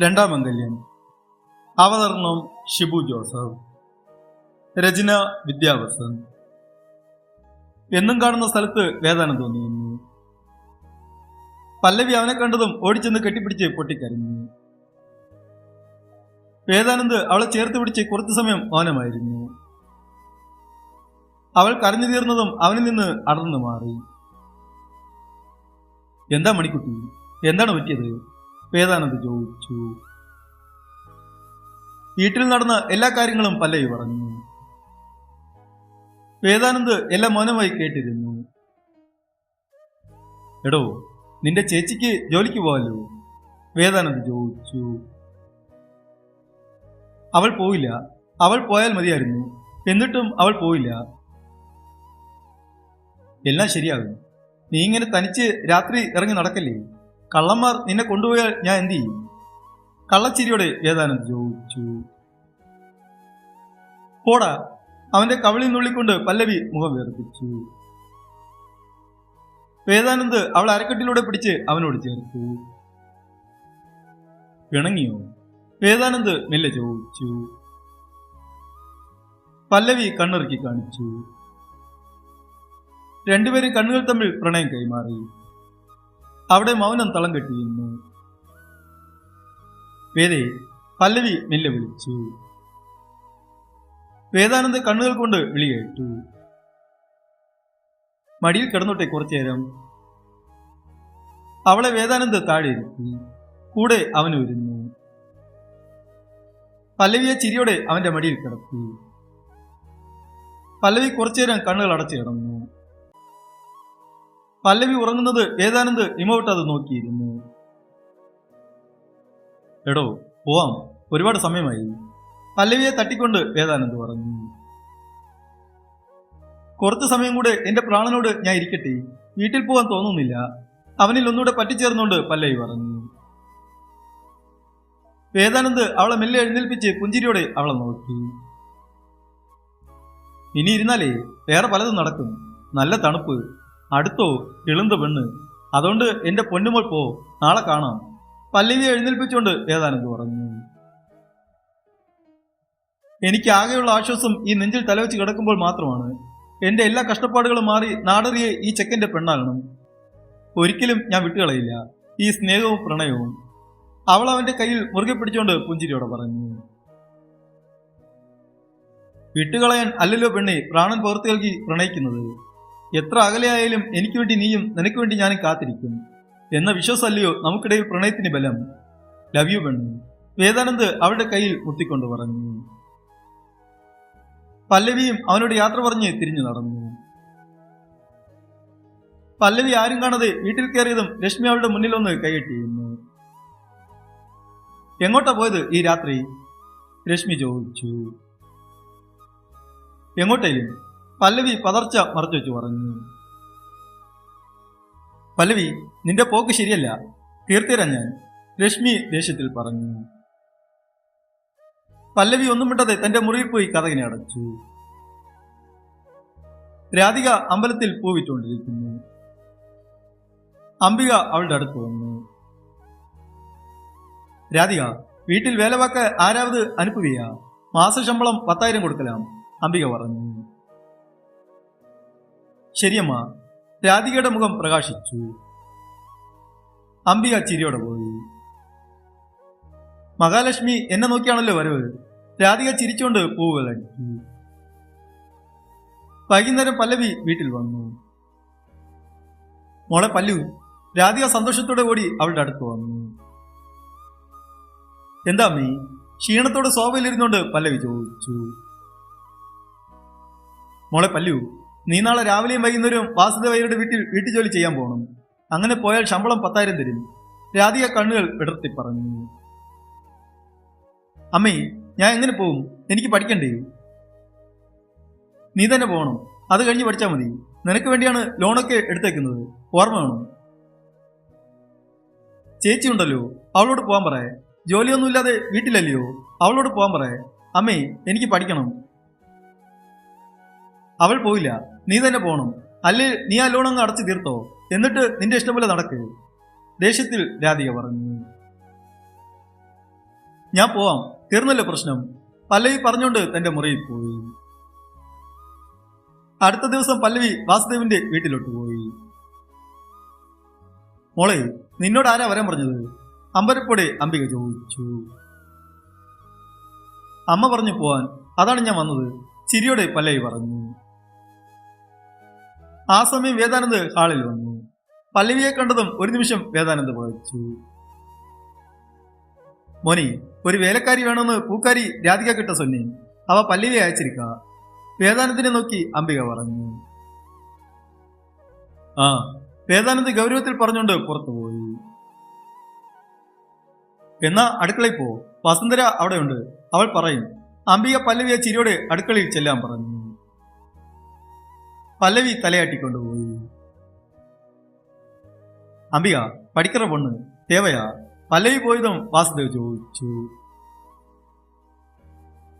രണ്ടാം മംഗല്യം അവതരണം ഷിബു ജോസഫ്. രചന വിദ്യാവസൻ. എന്നും കാണുന്ന സ്ഥലത്ത് വേദന തോന്നിയിരുന്നു. പല്ലവി അവനെ കണ്ടതും ഓടിച്ചെന്ന് കെട്ടിപ്പിടിച്ച് പൊട്ടിക്കരഞ്ഞു. വേദാനന്ദ് അവളെ ചേർത്ത് പിടിച്ച് കുറച്ചു സമയം മൗനമായിരുന്നു. അവൾ കരഞ്ഞു തീർന്നതും അവനിൽ നിന്ന് അടർന്നു മാറി. എന്താ മണിക്കുട്ടി? എന്താണ് പറ്റിയത്? വേദാനന്ദ് ചോദിച്ചു. വീട്ടിൽ നടന്ന എല്ലാ കാര്യങ്ങളും പല്ലവി പറഞ്ഞു. വേദാനന്ദ് എല്ലാം മൗനമായി കേട്ടിരുന്നു. എടോ നിന്റെ ചേച്ചിക്ക് ജോലിക്ക് പോവാലോ വേദാനന്ദ് ചോദിച്ചു. അവൾ പോയില്ല. അവൾ പോയാൽ മതിയായിരുന്നു. എന്നിട്ടും അവൾ പോയില്ല. എല്ലാം ശരിയാകും. നീ ഇങ്ങനെ തനിച്ച് രാത്രി ഇറങ്ങി നടക്കല്ലേ? കള്ളന്മാർ നിന്നെ കൊണ്ടുപോയാൽ ഞാൻ എന്തു ചെയ്യും? കള്ളച്ചിരിയോടെ വേദാനന്ദ് ചോദിച്ചു. പോടാ അവന്റെ കവിളിൽ നുള്ളിക്കൊണ്ട് പല്ലവി മുഖം വേർപ്പിച്ചു. വേദാനന്ദ് അവൾ അരക്കെട്ടിലൂടെ പിടിച്ച് അവനോട് ചേർത്തു. പിണങ്ങിയോ? വേദാനന്ദ് മെല്ലെ ചോദിച്ചു. പല്ലവി കണ്ണിറുക്കി കാണിച്ചു. രണ്ടുപേരും കണ്ണുകൾ തമ്മിൽ പ്രണയം കൈമാറി. അവിടെ മൗനം തളം കെട്ടിയിരുന്നു. വേദി പല്ലവി മെല്ലെ വിളിച്ചു. വേദാനന്ദ് കണ്ണുകൾ കൊണ്ട് വിളി കേട്ടു. മടിയിൽ കിടന്നോട്ടെ കുറച്ചു നേരം അവളെ വേദാനന്ദ് താഴെ ഇരുത്തി. കൂടെ അവൻ ഒരുന്നു പല്ലവിയെ ചിരിയോടെ അവന്റെ മടിയിൽ കിടത്തി. പല്ലവി കുറച്ചുനേരം കണ്ണുകൾ അടച്ചു കിടന്നു. പല്ലവി ഉറങ്ങുന്നത് വേദാനന്ദ് ഇമോട്ടത് നോക്കിയിരുന്നു. എടോ പോവാം. ഒരുപാട് സമയമായി. പല്ലവിയെ തട്ടിക്കൊണ്ട് വേദാനന്ദ് പറഞ്ഞു. കുറച്ചു സമയം കൂടെ എന്റെ പ്രാണനോട് ഞാൻ ഇരിക്കട്ടെ. വീട്ടിൽ പോകാൻ തോന്നുന്നില്ല. അവനിൽ ഒന്നുകൂടെ പറ്റിച്ചേർന്നുകൊണ്ട് പല്ലവി പറഞ്ഞു. വേദാനന്ദ് അവളെ മെല്ലെ എഴുന്നേൽപ്പിച്ച് പുഞ്ചിരിയോടെ അവളെ നോക്കി. ഇനി ഇരുന്നാലേ വേറെ പലതും നടക്കും. നല്ല തണുപ്പ്. അടുത്തോ ഇളുന്ത പെണ്ണ്. അതുകൊണ്ട് എന്റെ പൊന്നുമോൾ പോ നാളെ കാണാം. പല്ലവിയെ എഴുന്നേൽപ്പിച്ചുകൊണ്ട് ഏതാനന്ദ് പറഞ്ഞു എനിക്ക് ആകെയുള്ള ആശ്വാസം ഈ നെഞ്ചിൽ തലവെച്ച് കിടക്കുമ്പോൾ മാത്രമാണ്. എന്റെ എല്ലാ കഷ്ടപ്പാടുകളും മാറി നാടറിയെ ഈ ചെക്കന്റെ പെണ്ണാകണം. ഒരിക്കലും ഞാൻ വിട്ടുകളയില്ല. ഈ സ്നേഹവും പ്രണയവും. അവൾ അവന്റെ കയ്യിൽ മുറുകെ പിടിച്ചുകൊണ്ട് പുഞ്ചിരിയോടെ പറഞ്ഞു വിട്ടുകളയാൻ അല്ലല്ലോ പെണ്ണി പ്രാണൻ പകർത്തി നൽകി പ്രണയിക്കുന്നത്. എത്ര അകലെയായാലും എനിക്ക് വേണ്ടി നീയും നിനക്ക് വേണ്ടി ഞാനും കാത്തിരിക്കും. എന്ന വിശ്വാസല്ലയോ നമുക്കിടയിൽ പ്രണയത്തിന് ബലം? ലവ് യു പെണ്ണു. വേദാനന്ദ് അവളുടെ കയ്യിൽ മുത്തിക്കൊണ്ട് പറഞ്ഞു. പല്ലവിയും അവനോട് യാത്ര പറഞ്ഞ് തിരിഞ്ഞു നടന്നു. പല്ലവി ആരും കാണാതെ വീട്ടിൽ കയറിയതും രശ്മി അവളുടെ മുന്നിൽ ഒന്ന് കൈയിട്ടിരുന്നു എങ്ങോട്ടാ പോയത് ഈ രാത്രി? രശ്മി ചോദിച്ചു. എങ്ങോട്ടേലും പല്ലവി പതർച്ച മറച്ചു വെച്ചു പറഞ്ഞു. പല്ലവി നിന്റെ പോക്ക് ശരിയല്ല. തീർത്തിരാ ഞാൻ. രശ്മി ദേഷ്യത്തിൽ പറഞ്ഞു. പല്ലവി ഒന്നും വിട്ടതെ തന്റെ മുറിയിൽ പോയി കഥകിനെ അടച്ചു. രാധിക അമ്പലത്തിൽ പൂവിട്ടുകൊണ്ടിരിക്കുന്നു. അംബിക അവളുടെ അടുത്ത് വന്നു. രാധിക വീട്ടിൽ വേലവാക്ക് ആരാവത് അനുപ്പുകയാ മാസശമ്പളം പത്തായിരം കൊടുക്കലാം അംബിക പറഞ്ഞു. ശരിയമ്മ. രാധികയുടെ മുഖം പ്രകാശിച്ചു. അംബിക ചിരിയോടെ പോയി. മഹാലക്ഷ്മി എന്നെ നോക്കിയാണല്ലോ വരവ്. രാധിക ചിരിച്ചുകൊണ്ട് പൂവുകൾ അടിച്ചു വൈകുന്നേരം പല്ലവി വീട്ടിൽ വന്നു. മോളെ പല്ലു രാധിക സന്തോഷത്തോടെ ഓടി അവളുടെ അടുത്ത് വന്നു. എന്താ അമ്മീ? ക്ഷീണത്തോടെ സോഫയിലിരുന്നുകൊണ്ട് പല്ലവി ചോദിച്ചു. മോളെ പല്ലു നീ നാളെ രാവിലെയും വൈകുന്നേരവും വാസുദേവയ്യരുടെ വീട്ടിൽ വീട്ടുജോലി ചെയ്യാൻ പോകണം അങ്ങനെ പോയാൽ ശമ്പളം പത്തായിരം തരും. രാധിക കണ്ണുകൾ വിടർത്തി പറഞ്ഞു. അമ്മേ ഞാൻ എങ്ങനെ പോകും എനിക്ക് പഠിക്കണ്ടേ? നീ തന്നെ പോകണം. അത് കഴിഞ്ഞ് പഠിച്ചാൽ മതി. നിനക്ക് വേണ്ടിയാണ് ലോണൊക്കെ എടുത്തേക്കുന്നത്. ഓർമ്മ വേണം. ചേച്ചി ഉണ്ടല്ലോ. അവളോട് പോകാൻ പറയേ. ജോലിയൊന്നുമില്ലാതെ വീട്ടിലല്ലയോ? അവളോട് പോകാൻ പറയേ. അമ്മേ എനിക്ക് പഠിക്കണം. അവൾ പോയില്ല. നീ തന്നെ പോകണം അല്ലേ നീ ആ ലോൺ അങ്ങ് അടച്ചു തീർത്തോ? എന്നിട്ട് നിന്റെ ഇഷ്ടം പോലെ നടക്ക്. ദേഷ്യത്തിൽ രാധിക പറഞ്ഞു. ഞാൻ പോവാം. തീർന്നല്ലോ പ്രശ്നം. പല്ലവി പറഞ്ഞുകൊണ്ട് തന്റെ മുറിയിൽ പോയി. അടുത്ത ദിവസം പല്ലവി വാസുദേവിന്റെ വീട്ടിലോട്ട് പോയി. മോളെ നിന്നോട് ആരാ വരാൻ പറഞ്ഞത്? അമ്പരപ്പോടെ അംബിക ചോദിച്ചു. അമ്മ പറഞ്ഞു പോവാൻ. അതാണ് ഞാൻ വന്നത്. ചിരിയോടെ പല്ലവി പറഞ്ഞു. ആ സമയം വേദാനന്ദ് ഹാളിൽ വന്നു. പല്ലവിയെ കണ്ടതും ഒരു നിമിഷം വേദാനന്ദ് വായിച്ചു. മോനി ഒരു വേലക്കാരി വേണമെന്ന് പൂക്കാരി രാധിക കിട്ട സൊന്നി. അവ പല്ലവിയെ അയച്ചിരിക്ക. വേദാനന്ദിനെ നോക്കി അംബിക പറഞ്ഞു. ആ വേദാനന്ദ് ഗൗരവത്തിൽ പറഞ്ഞുകൊണ്ട് പുറത്തുപോയി എന്നാ അടുക്കളയിൽ പോ. വസുന്ധര അവിടെയുണ്ട്. അവൾ പറയും. അംബിക പല്ലവിയെ ചിരിയോടെ അടുക്കളയിൽ ചെല്ലാൻ പറഞ്ഞു. பல்லவி தலையாட்டி கொண்டு போய். அம்பிகா படிக்கிற பொண்ணு தேவையா? பல்லவி போய்தான் வாசுதேவ் ஜோதிச்சு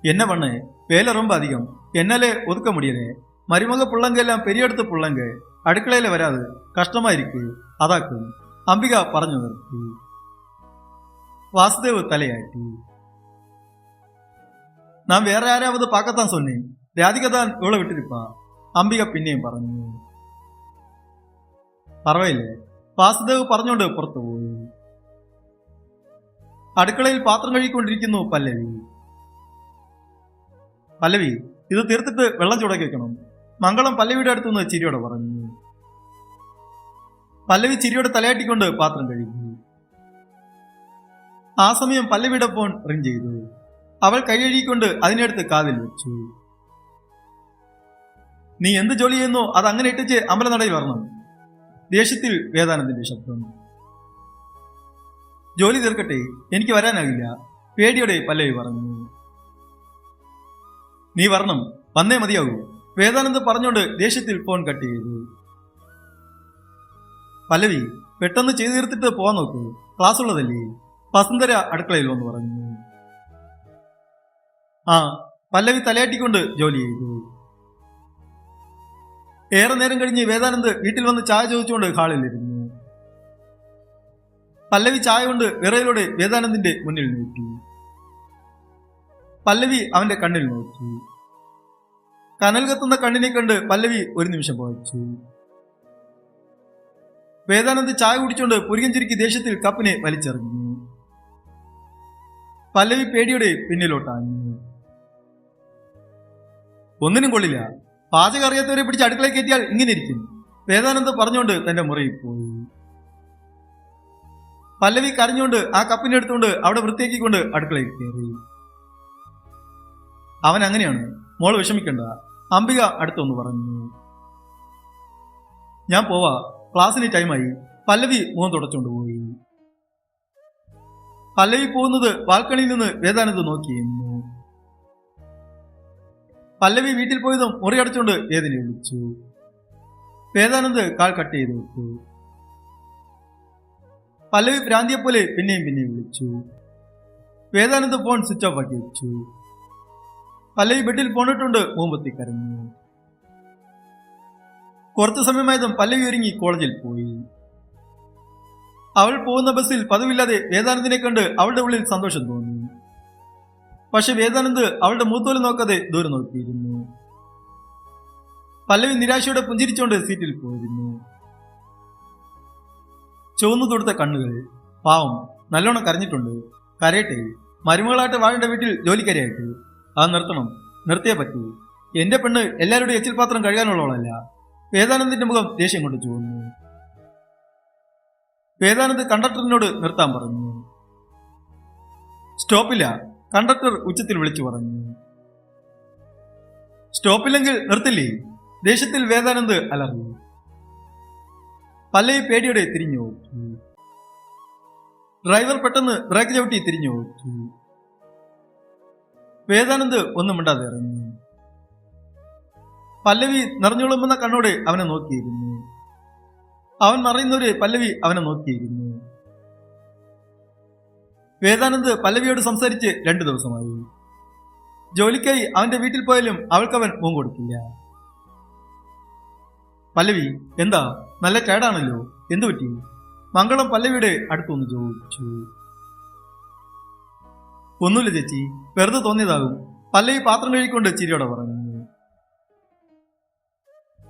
என்ன பண்ணு? வேலை ரொம்ப அதிகம். என்னாலே ஒதுக்க முடியல. மருமக பிள்ளைங்க எல்லாம் பெரிய இடத்து பிள்ளைங்க. அடுக்கலையில வராது. கஷ்டமா இருக்கு. அதாக்கும் அம்பிகா பறஞ்சதற்கு வாசுதேவ் தலையாட்டி. நான் வேற யாரையாவது பார்க்கத்தான் சொன்னேன். ராதிகா தான் இவ்வளோ விட்டுருப்பா. അംബിക പിന്നെയും പറഞ്ഞു. പറവയില്ലേ വാസുദേവ് പറഞ്ഞുകൊണ്ട് പുറത്തുപോയി അടുക്കളയിൽ പാത്രം കഴുകിക്കൊണ്ടിരിക്കുന്നു പല്ലവി. പല്ലവി ഇത് തീർത്തിട്ട് വെള്ളം ചൂടാക്കി വെക്കണം. മംഗളം പല്ലവിയുടെ അടുത്തുനിന്ന് ചിരിയോടെ പറഞ്ഞു. പല്ലവി ചിരിയോടെ തലയാട്ടിക്കൊണ്ട് പാത്രം കഴുകി. ആ സമയം പല്ലവിയുടെ ഫോൺ റിങ് ചെയ്തു. അവൾ കൈയഴിക്കൊണ്ട് അതിനടുത്ത് കാതിൽ വെച്ചു. നീ എന്ത് ജോലി ചെയ്യുന്നു? അത് അങ്ങനെ ഇട്ടിച്ച് അമ്പലനടയിൽ വരണം. ദേഷ്യത്തിൽ വേദാനന്ദന്റെ ശബ്ദം ജോലി തീർക്കട്ടെ എനിക്ക് വരാനാകില്ല. പേടിയോടെ പല്ലവി പറഞ്ഞു. നീ വരണം വന്നേ മതിയാകൂ. വേദാനന്ദ് പറഞ്ഞുകൊണ്ട് ദേഷ്യത്തിൽ ഫോൺ കട്ട് ചെയ്തു. പല്ലവി പെട്ടെന്ന് ചെയ്തു തീർത്തിട്ട് പോകാൻ നോക്കൂ. ക്ലാസ് ഉള്ളതല്ലേ? വസുന്ധര അടുക്കളയിൽ വന്ന് പറഞ്ഞു. ആ പല്ലവി തലയാട്ടിക്കൊണ്ട് ജോലി ചെയ്തു. ഏറെ നേരം കഴിഞ്ഞ് വേദാനന്ദ് വീട്ടിൽ വന്ന് ചായ ചോദിച്ചുകൊണ്ട് ഹാളിലിരുന്നു. പല്ലവി ചായ കൊണ്ട് വിറയിലൂടെ വേദാനന്ദിന്റെ മുന്നിൽ നോക്കി പല്ലവി അവന്റെ കണ്ണിൽ നോക്കി. കനൽ കത്തുന്ന കണ്ണിനെ കണ്ട് പല്ലവി ഒരു നിമിഷം പോയച്ചു വേദാനന്ദ് ചായ കുടിച്ചുകൊണ്ട് പുരികൻ ചുരുക്കി ദേഷ്യത്തിൽ കപ്പിനെ വലിച്ചെറിഞ്ഞു. പല്ലവി പേടിയുടെ പിന്നിലോട്ടാഞ്ഞു. ഒന്നിനും കൊള്ളില്ല. പാചകം അറിയാത്തവരെ പിടിച്ച് അടുക്കളയിൽ കയറ്റിയാൽ ഇങ്ങനെ ഇരിക്കും. വേദാനന്ദ് പറഞ്ഞുകൊണ്ട് തന്റെ മുറിയിൽ പോയി. പല്ലവി കരഞ്ഞുകൊണ്ട് ആ കപ്പിനെ എടുത്തുകൊണ്ട് അവിടെ വൃത്തിയാക്കിക്കൊണ്ട് അടുക്കളയിൽ കയറി. അവൻ അങ്ങനെയാണ്. മോൾ വിഷമിക്കണ്ട. അംബിക അടുത്തൊന്ന് പറഞ്ഞു. ഞാൻ പോവാ. ക്ലാസ്സിന് ടൈമായി. പല്ലവി മുഖം തുടച്ചുകൊണ്ട് പോയി. പല്ലവി പോകുന്നത് ബാൽക്കണിയിൽ നിന്ന് വേദാനന്ദ് നോക്കിയിരുന്നു പല്ലവി വീട്ടിൽ പോയതും മുറി അടച്ചുകൊണ്ട് വേദന വിളിച്ചു. വേദാനന്ദ് കാൽ കട്ട് ചെയ്ത് വിട്ടു പല്ലവി ഭ്രാന്തിയെ പോലെ പിന്നെയും പിന്നെയും വിളിച്ചു. വേദാനന്ദ് ഫോൺ സ്വിച്ച് ഓഫ് ആക്കി വെച്ചു. പല്ലവി ബെഡിൽ പോണിട്ടുണ്ട് മൂമ്പത്തി കരഞ്ഞു. കുറച്ചു സമയമായതും പല്ലവി ഒരുങ്ങി കോളേജിൽ പോയി. അവൾ പോകുന്ന ബസ്സിൽ പതിവില്ലാതെ വേദാനന്ദിനെ കണ്ട് അവളുടെ ഉള്ളിൽ സന്തോഷം തോന്നി. പക്ഷെ വേദാനന്ദ് അവളുടെ മൂത്തോൽ നോക്കാതെ ദൂരെ നോക്കിയിരുന്നു. പല്ലവി നിരാശയോടെ പുഞ്ചിരിച്ചുകൊണ്ട് സീറ്റിൽ പോയിരുന്നു. ചുവന്നു തൊടുത്ത കണ്ണുകൾ പാവം നല്ലോണം കരഞ്ഞിട്ടുണ്ട്. കരയട്ടെ മരുമകളായിട്ട് വാഴേണ്ട വീട്ടിൽ ജോലിക്കാരിയായിട്ട്. അത് നിർത്തണം നിർത്തിയേ പറ്റൂ. എന്റെ പെണ്ണ് എല്ലാവരുടെയും എച്ചിൽ പാത്രം കഴുകാനുള്ളവളല്ല. വേദാനന്ദിന്റെ മുഖം ദേഷ്യം കൊണ്ട് ചുവന്നു. വേദാനന്ദ് കണ്ടക്ടറിനോട് നിർത്താൻ പറഞ്ഞു. സ്റ്റോപ്പില്ല കണ്ടക്ടർ ഉച്ചത്തിൽ വിളിച്ചു പറഞ്ഞു. സ്റ്റോപ്പില്ലെങ്കിൽ നിർത്തില്ലേ? ദേശത്തിൽ വേദാനന്ദ് അലറി പല്ലവി പേടിയോടെ തിരിഞ്ഞു ഡ്രൈവർ പെട്ടെന്ന് ബ്രേക്ക് ചവിട്ടി തിരിഞ്ഞു വേദാനന്ദ് ഒന്നും മിണ്ടാതെ ഇറങ്ങി. പല്ലവി നിറഞ്ഞുളുമ്പുന്ന കണ്ണോടെ അവനെ നോക്കിയിരുന്നു. അവൻ മറയുന്നവരെ പല്ലവി അവനെ നോക്കിയിരുന്നു. വേദാനന്ദ് പല്ലവിയോട് സംസാരിച്ച് രണ്ടു ദിവസമായി. ജോലിക്കായി അവന്റെ വീട്ടിൽ പോയാലും അവൾക്കവൻ മുഖം കൊടുക്കില്ല. പല്ലവി എന്താ? നല്ല കേടാണല്ലോ. എന്തു പറ്റി? മംഗളം പല്ലവിയുടെ അടുത്തൊന്ന് ചോദിച്ചു. ഒന്നുമില്ല ചേച്ചി വെറുതെ തോന്നിയതാകും. പല്ലവി പാത്രം കഴുകിക്കൊണ്ട് ചിരിയോടെ പറഞ്ഞു.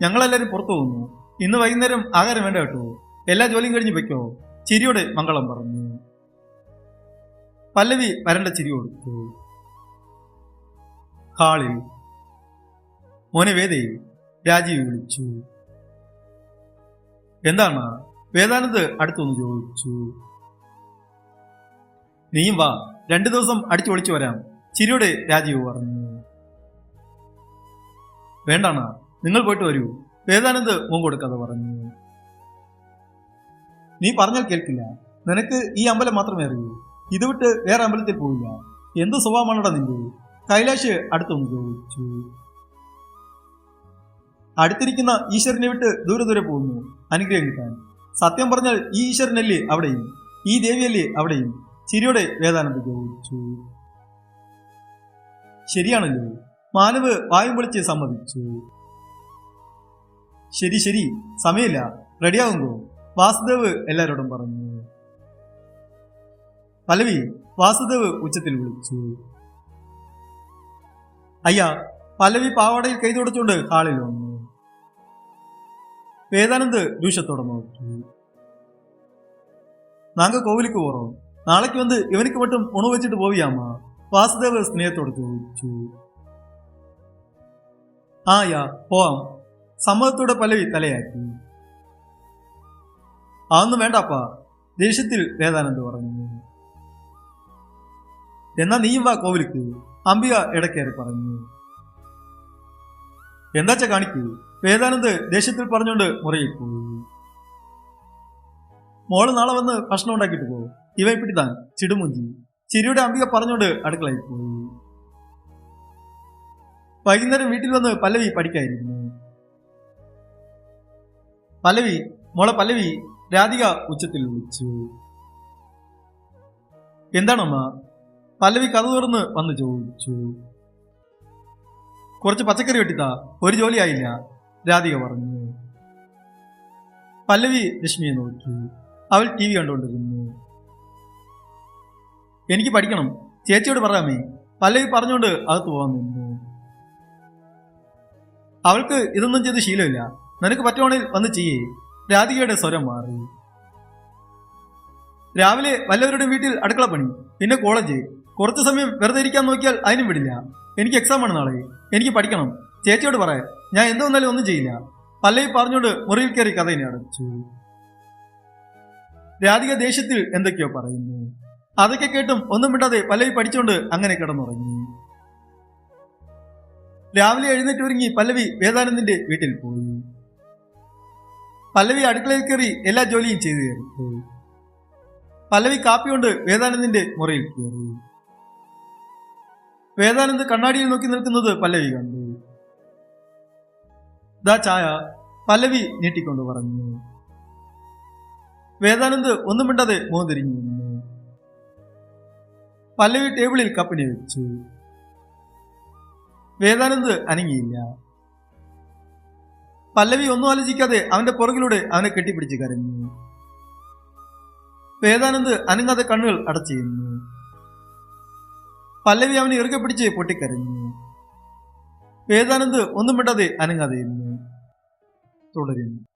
ഞങ്ങളെല്ലാരും പുറത്തു പോകുന്നു ഇന്ന് വൈകുന്നേരം ആഹാരം വേണ്ട കേട്ടോ. എല്ലാ ജോലിയും കഴിഞ്ഞ് വെക്കോ ചിരിയോടെ മംഗളം പറഞ്ഞു. പല്ലവി വരണ്ട ചിരി കൊടുത്തു ഹാളിൽ മോനെ വേദയിൽ രാജീവ് വിളിച്ചു. എന്താണ് വേദാനന്ദ് അടുത്തൊന്ന് ചോദിച്ചു. നീയും വാ രണ്ടു ദിവസം അടിച്ചു ഒളിച്ചു വരാം ചിരിയോടെ രാജീവ് പറഞ്ഞു. വേണ്ടാണ നിങ്ങൾ പോയിട്ട് വരൂ വേദാനന്ദ് മോൻ കൊടുക്കാതെ പറഞ്ഞു. നീ പറഞ്ഞാൽ കേൾക്കില്ല നിനക്ക് ഈ അമ്പലം മാത്രമേ അറിയൂ. ഇത് വിട്ട് വേറെ അമ്പലത്തിൽ പോവില്ല. എന്ത് സ്വഭാവമാണടാ നിന്റെ? കൈലാഷ് അടുത്തൊന്ന് ചോദിച്ചു. അടുത്തിരിക്കുന്ന ഈശ്വരനെ വിട്ട് ദൂരെ ദൂരെ പോകുന്നു. അനുഗ്രഹം കിട്ടാൻ. സത്യം പറഞ്ഞാൽ ഈ ഈശ്വരനല്ലേ അവിടെയും? ഈ ദേവിയല്ലേ അവിടെയും? ചിരിയോടെ വേദാനന്ദ ചോദിച്ചു. ശരിയാണല്ലോ. മാനവ് വായും പൊളിച്ച് സമ്മതിച്ചു. ശരി ശരി. സമയമില്ല. റെഡിയാകുമ്പോ വാസുദേവ് എല്ലാവരോടും പറഞ്ഞു. പല്ലവി വാസുദേവ് ഉച്ചത്തിൽ വിളിച്ചു. അയ്യ പലവി പാവാടയിൽ കൈ തുടച്ചുകൊണ്ട് ഹാളിൽ വന്നു. വേദാനന്ദ് രൂഷത്തോടെ നോക്കി. നാങ്ക കോവിലിക്ക് പോറോ? നാളേക്ക് വന്ന് ഇവനിക്ക് മറ്റും ഉണവ് വെച്ചിട്ട് പോവിയാമ്മ വാസുദേവ് സ്നേഹത്തോട് ചോദിച്ചു. ആ യാ പോവാം. സമ്മതത്തോടെ പലവി തലയാക്കി. അതൊന്നും വേണ്ടപ്പാ ദേഷ്യത്തിൽ വേദാനന്ദ് പറഞ്ഞു. എന്നാ നീയും വാ കോവിലിക്ക്. അംബിക ഇടക്കേറി പറഞ്ഞു. എന്താച്ച കാണിക്കൂ? വേദാനന്ദ് ദേഷ്യത്തിൽ പറഞ്ഞുകൊണ്ട് മുറിയിൽ പോയി. മോൾ നാളെ വന്ന് ഭക്ഷണം ഉണ്ടാക്കിയിട്ട് പോകും ഇവ ഇപ്പിട്ടിത്താൻ ചിടുമുഞ്ചി. ചിരിയുടെ അംബിക പറഞ്ഞുകൊണ്ട് അടുക്കളയിൽ പോയി. വൈകുന്നേരം വീട്ടിൽ വന്ന് പല്ലവി പഠിക്കായിരുന്നു. പല്ലവി മോളെ പല്ലവി രാധിക ഉച്ചത്തിൽ വിളിച്ചു. എന്താണമ്മ? പല്ലവി കഥ തുറന്ന് വന്ന് ചോദിച്ചു കുറച്ച് പച്ചക്കറി വെട്ടിത്താ ഒരു ജോലിയായില്ല രാധിക പറഞ്ഞു. പല്ലവി രശ്മിയെ നോക്കി. അവൾ ടി വി കണ്ടുകൊണ്ടിരുന്നു. എനിക്ക് പഠിക്കണം. ചേച്ചിയോട് പറയാമേ പല്ലവി പറഞ്ഞുകൊണ്ട് അകത്ത് പോകാൻ നിന്നു. അവൾക്ക് ഇതൊന്നും ചെയ്ത് ശീലമില്ല. നിനക്ക് പറ്റുവാണെങ്കിൽ വന്ന് ചെയ്യേ. രാധികയുടെ സ്വരം മാറി. രാവിലെ വല്ലവരുടെ വീട്ടിൽ അടുക്കള പണി പിന്നെ കോളേജ്. കുറച്ച് സമയം വെറുതെ ഇരിക്കാൻ നോക്കിയാൽ അതിനും വിടില്ല. എനിക്ക് എക്സാം ആണ് നാളെ. എനിക്ക് പഠിക്കണം. ചേച്ചിയോട് പറയാം ഞാൻ എന്ത് വന്നാലും ഒന്നും ചെയ്യില്ല. പല്ലവി പറഞ്ഞോണ്ട് മുറിയിൽ കയറി കഥ കഥയിനെ അടച്ചു രാധിക ദേഷ്യത്തിൽ എന്തൊക്കെയോ പറയുന്നു. അതൊക്കെ കേട്ടും ഒന്നും മിണ്ടാതെ പല്ലവി പഠിച്ചുകൊണ്ട് അങ്ങനെ കിടന്നുറങ്ങി. രാവിലെ എഴുന്നേറ്റ് ഒരുങ്ങി പല്ലവി വേദാനന്ദിന്റെ വീട്ടിൽ പോയി. പല്ലവി അടുക്കളയിൽ കയറി എല്ലാ ജോലിയും ചെയ്തു കയറി പല്ലവി കാപ്പി കൊണ്ട് വേദാനന്ദിന്റെ മുറിയിൽ കയറി. വേദാനന്ദ് കണ്ണാടിയിൽ നോക്കി നിൽക്കുന്നത് പല്ലവി കണ്ടു. ദാ ചായ പല്ലവി നീട്ടിക്കൊണ്ട് പറഞ്ഞു. വേദാനന്ദ് ഒന്നും മിണ്ടാതെ മോൻ തിരിഞ്ഞു പല്ലവി ടേബിളിൽ കപ്പിനി വെച്ചു. വേദാനന്ദ് അനങ്ങിയില്ല. പല്ലവി ഒന്നും ആലോചിക്കാതെ അവന്റെ പുറകിലൂടെ അവനെ കെട്ടിപ്പിടിച്ച് കരഞ്ഞു. വേദാനന്ദ് അനങ്ങാതെ കണ്ണുകൾ അടച്ചിരുന്നു. പല്ലവി അവനെ ഇറുകെ പിടിച്ച് പൊട്ടിക്കരഞ്ഞു. വേദാനന്ദ് ഒന്നും വിടാതെ അനങ്ങാതെ ഇരുന്നു. തുടരുന്നു.